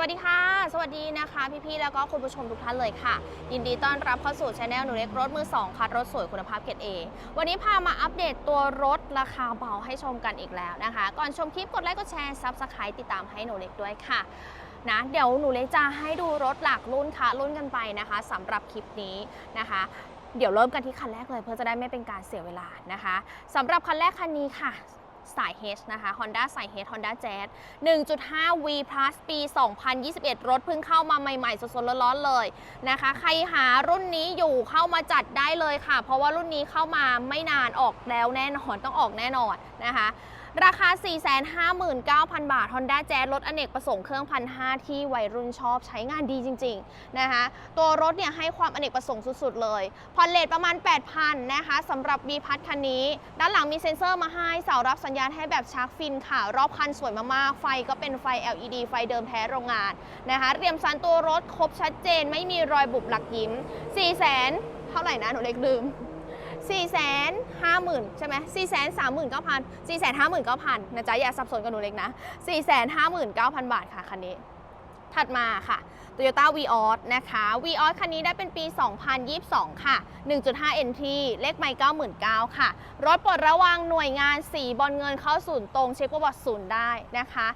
วัสดีค่ะ สวัสดีนะคะ พี่ๆ แล้วก็คุณผู้ชมทุกท่านเลยค่ะ ยินดีต้อนรับเข้าสู่ช anel หนูเล็กรถมือ2คัดรถสวยคุณภาพเกรดเอวันนี้พามาอัปเดตตัวรถราคาเบาให้ชมกันอีกแล้วนะคะ ก่อนชมคลิปกดไลค์กดแชร์ซับสไครต์ติดตามให้หนูเล็กด้วยค่ะนะเดี๋ยวหนูเล็กจะให้ดูรถหลักรุ่นค่ะรุ่นกันไปนะคะสำหรับคลิปนี้นะคะเดี๋ยวเริ่มกันที่คันแรกเลยเพื่อจะได้ไม่เป็นการเสียเวลานะคะสำหรับคันแรกคันนี้ค่ะ สาย H นะคะ Honda สาย H Honda Jazz 1.5 V Plus ปี 2021 รถเพิ่งเข้ามาใหม่ๆ สดๆ ร้อนๆ เลยนะคะ ใครหารุ่นนี้อยู่เข้ามาจัดได้เลยค่ะ เพราะว่ารุ่นนี้เข้ามาไม่นานออกแล้วแน่นอน ต้องออกแน่นอนนะคะ ราคา 459,000 บาท Honda Jazz รถอเนกประสงค์เครื่องพันห้าที่วัยรุ่นชอบใช้งานดีจริงๆนะคะตัวรถเนี่ยให้ความอเนกประสงค์สุดๆเลยผ่อนเลทประมาณ 8,000นะคะสำหรับ B พัทคันนี้ ด้านหลังมีเซ็นเซอร์มาให้เสารับสัญญาณให้แบบชาร์กฟินค่ะ รอบคันสวยมากๆ ไฟก็เป็นไฟ LED ไฟเดิมแท้โรงงานนะคะเรียมสันตัวรถครบชัดเจนไม่มีรอยบุบหลักยิ้ม 4 0 0 0 0 0เท่าไหร่นะหนูเล็กลืม 4 5 0 0 0 0 ใช่ไหม4 3 9 0 0 0 4 5 9 0 0 0 นะจ๊ะ อย่าสับสนกับหนูเล็กนะ 4 5 9 0 0 0 บาทค่ะคันนี้ ถัดมาค่ะ Toyota Vios นะคะ Vios คันนี้ได้เป็นปี 2022 ค่ะ 1.5 NT เลขไมล์99,000 ค่ะ รถปลดระวางหน่วยงานสีบอลเงินเข้าศูนย์ตรงเช็คประวัติศูนย์ได้นะคะ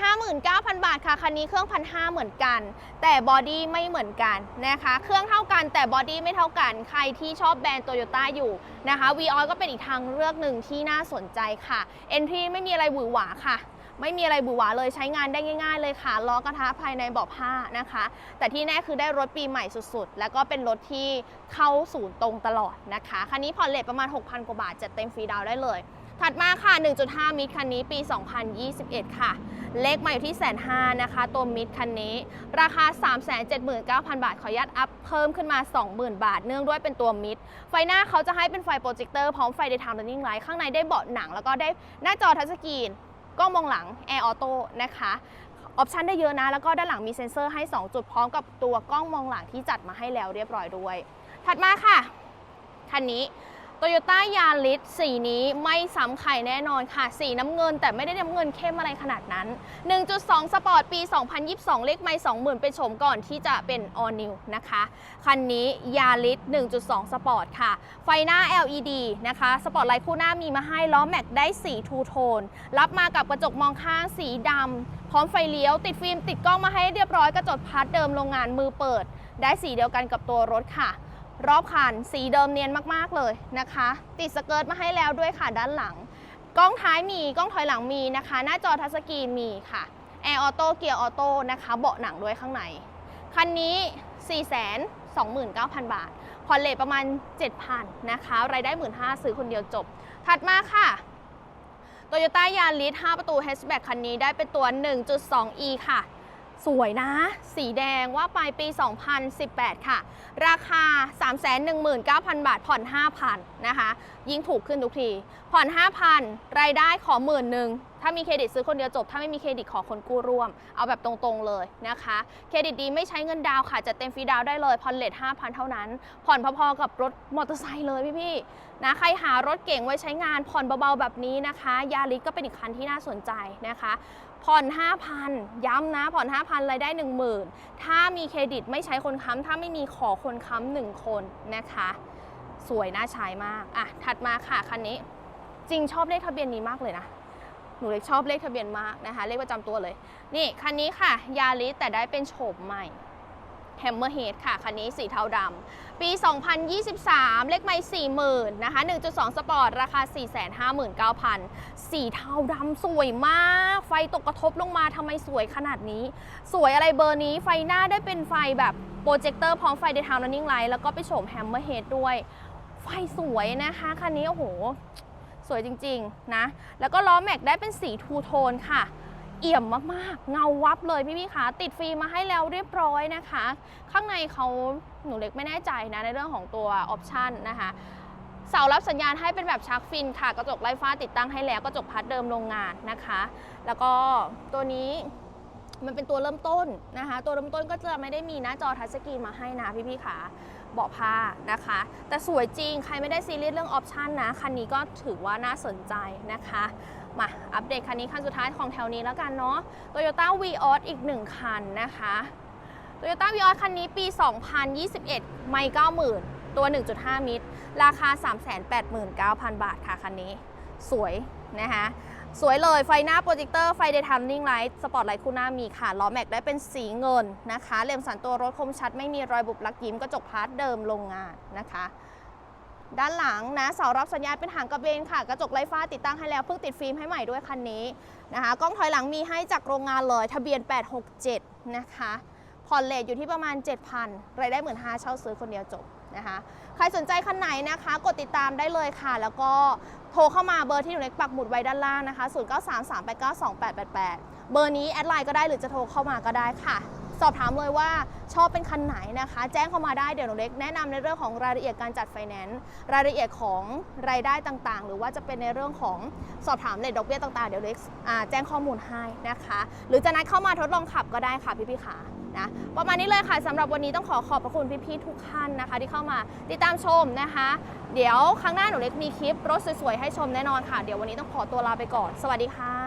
359,000 บาทค่ะ คันนี้เครื่อง1,500เหมือนกัน แต่บอดี้ไม่เหมือนกันนะคะ เครื่องเท่ากันแต่บอดี้ไม่เท่ากัน ใครที่ชอบแบรนด์โตโยต้าอยู่นะคะ v ีออก็เป็นอีกทางเลือกหนึ่งที่น่าสนใจค่ะ NT ไม่มีอะไรหวือหวาค่ะ ไม่มีอะไรบือหวาเลยใช้งานได้ง่าย ๆ เลยค่ะล้อกระทะภายในเบาะผ้านะคะ แต่ที่แน่คือได้รถปีใหม่สุดๆ แล้วก็เป็นรถที่เข้าศูนย์ตรงตลอดนะคะ คันนี้ผ่อนเลทประมาณ 6,000 กว่าบาทจัดเต็มฟรีดาวได้เลย ถัดมาค่ะ 1.5 มิตรคันนี้ปี 2021 ค่ะ เลขมาอยู่ที่แสนห้านะคะ ตัวมิดคันนี้ ราคา 379,000 บาท ขออนุญาตอัพเพิ่มขึ้นมา 20,000 บาท เนื่องด้วยเป็นตัวมิดไฟหน้าเขาจะให้เป็นไฟโปรเจคเตอร์พร้อมไฟ daytime running light ข้างในได้เบาะหนัง แล้วก็ได้หน้าจอทัชสกรีน กล้องมองหลัง Air Auto นะคะออปชันได้เยอะนะ แล้วก็ด้านหลังมีเซ็นเซอร์ให้ 2 จุดพร้อมกับตัวกล้องมองหลังที่จัดมาให้แล้วเรียบร้อยด้วย ถัดมาค่ะ คันนี้ Toyota Yaris สีนี้ไม่ซ้ำใครแน่นอนค่ะ สีน้ำเงินแต่ไม่ได้น้ำเงินเข้มอะไรขนาดนั้น 1.2 สปอร์ตปี 2022 เลขไม่20,000ไปชมก่อนที่จะเป็น All New นะคะ คันนี้ Yaris 1.2 สปอร์ตค่ะ ไฟหน้า LED นะคะ สปอร์ตไลท์คู่หน้ามีมาให้ล้อแม็กได้สีทูโทน รับมากับกระจกมองข้างสีดำพร้อมไฟเลี้ยว ติดฟิล์มติดกล้องมาให้เรียบร้อยกระจกพัดเดิมโรงงานมือเปิด ได้สีเดียวกันกับตัวรถค่ะ รอบคันสีเดิมเนียนมากๆเลยนะคะ ติดสเกิร์ตมาให้แล้วด้วยค่ะด้านหลัง กล้องท้ายมีกล้องถอยหลังมีนะคะ หน้าจอทัชสกรีนมีค่ะแอร์ออโต้เกียร์ออโต้นะคะเบาะหนังด้วยข้างใน คันนี้ 429,000 บาทผ่อนเลทประมาณ 7,000นะคะรายได้ 15,000ซื้อคนเดียวจบ ถัดมาค่ะ Toyota Yaris 5ประตู h a t c h b a c คันนี้ได้เป็นตัว 1.2e ค่ะ สวยนะ สีแดงว่าปลายปี 2018 ค่ะ ราคา 319,000 บาท ผ่อน 5,000 นะคะ ยิ่งถูกขึ้นทุกที ผ่อน 5,000 รายได้ขอหมื่นหนึ่งถ้ามีเครดิตซื้อคนเดียวจบ ถ้าไม่มีเครดิตขอคนกู้ร่วม เอาแบบตรงๆเลยนะคะ เครดิตดีไม่ใช้เงินดาวค่ะ จะเต็มฟรีดาวได้เลยผ่อนเลท5,000 เท่านั้น ผ่อนพอๆกับรถมอเตอร์ไซค์เลยพี่ๆนะใครหารถเก่งไว้ใช้งานผ่อนเบาๆแบบนี้นะคะ ยาริสก็เป็นอีกคันที่น่าสนใจนะคะผ่อน 5,000 ย้ำนะ ผ่อน 5,000 รายได้ 10,000 ถ้ามีเครดิตไม่ใช้คนค้ำ ถ้าไม่มีขอคนค้ำหนึ่งคนนะคะ สวยน่าใช้มาก อะ ถัดมาค่ะ คันนี้ จริงชอบเลขทะเบียนนี้มากเลยนะ หนูเล็กชอบเลขทะเบียนมากนะคะ เลขประจำตัวเลย นี่คันนี้ค่ะ ยาริสแต่ได้เป็นโฉมใหม่แฮมเมอร์เฮดค่ะ คันนี้สีเทาดำ ปี 2023 เลขไม่40,000นะคะ 1.2 สปอร์ต ราคา 459,000 สีเทาดำสวยมาก ไฟตกกระทบลงมาทำไมสวยขนาดนี้ สวยอะไรเบอร์นี้ ไฟหน้าได้เป็นไฟแบบโปรเจคเตอร์พร้อมไฟเดทาวน์ running light แล้วก็ไปโฉมแฮมเมอร์เฮดด้วย ไฟสวยนะคะ คันนี้ โอ้โห สวยจริงๆนะแล้วก็ล้อแม็กได้เป็นสีทูโทนค่ะ เอี่ยมมากๆ เงาวับเลยพี่ๆคะติดฟิล์มมาให้แล้วเรียบร้อยนะคะ ข้างในเขาหนูเล็กไม่แน่ใจนะในเรื่องของตัวออปชันนะคะเสารับสัญญาณให้เป็นแบบชาร์กฟินค่ะ กระจกไร้ฟ้าติดตั้งให้แล้วกระจกพัดเดิมโรงงานนะคะ แล้วก็ตัวนี้มันเป็นตัวเริ่มต้นนะคะ ตัวเริ่มต้นก็จะไม่ได้มีหน้าจอทัชสกรีนมาให้นะพี่ๆค่ะ เบาะผ้านะคะ แต่สวยจริงใครไม่ได้ซีเรียสเรื่องออปชันนะ คันนี้ก็ถือว่าน่าสนใจนะคะ มาอัปเดตคันนี้คันสุดท้ายของแถวนี้แล้วกันเนาะ Toyota Vios อีก1คันนะคะ Toyota Vios คันนี้ปี 2021 ไม่90,000 ตัว 1.5 มิตร ราคา 389,000 บาทค่ะคันนี้ สวยนะคะ สวยเลยไฟหน้าโปรเจคเตอร์ไฟเดย์ทัมนิ่งไลท์สปอตไลท์คู่หน้ามีค่ะล้อแม็กได้เป็นสีเงินนะคะ เลมสันตัวรถคมชัดไม่มีรอยบุบลักยิ้มกระจกพาร์ทเดิมโรงงานนะคะ ด้านหลังนะเสารับสัญญาณเป็นหางกระเบนค่ะ กระจกไร้ฟ้าติดตั้งให้แล้วเพิ่งติดฟิล์มให้ใหม่ด้วยคันนี้นะคะกล้องถอยหลังมีให้จากโรงงานเลยทะเบียน 867 นะคะผ่อนเลทอยู่ที่ประมาณ 7,000รายได้หมื่นห้าเช่าซื้อคนเดียวจบ นะคะ ใครสนใจคันไหนนะคะ กดติดตามได้เลยค่ะ แล้วก็โทรเข้ามาเบอร์ที่หนูเล็กปักหมุดไว้ด้านล่างนะคะ 0933892888 เบอร์นี้แอดไลน์ก็ได้หรือจะโทรเข้ามาก็ได้ค่ะ สอบถามเลยว่าชอบเป็นคันไหนนะคะ แจ้งเข้ามาได้เดี๋ยวหนูเล็กแนะนำในเรื่องของรายละเอียดการจัดไฟแนนซ์รายละเอียดของรายได้ต่างๆ หรือว่าจะเป็นในเรื่องของสอบถามเลทดอกเบี้ยต่างๆเดี๋ยวเล็กแจ้งข้อมูลให้นะคะ หรือจะนัดเข้ามาทดลองขับก็ได้ค่ะพี่ๆขา นะประมาณนี้เลยค่ะสำหรับวันนี้ต้องขอขอบพระคุณพี่ๆทุกท่านนะคะ ที่เข้ามาติดตามชมนะคะ เดี๋ยวครั้งหน้าหนูเล็กมีคลิปรถสวยๆให้ชมแน่นอนค่ะ เดี๋ยววันนี้ต้องขอตัวลาไปก่อน สวัสดีค่ะ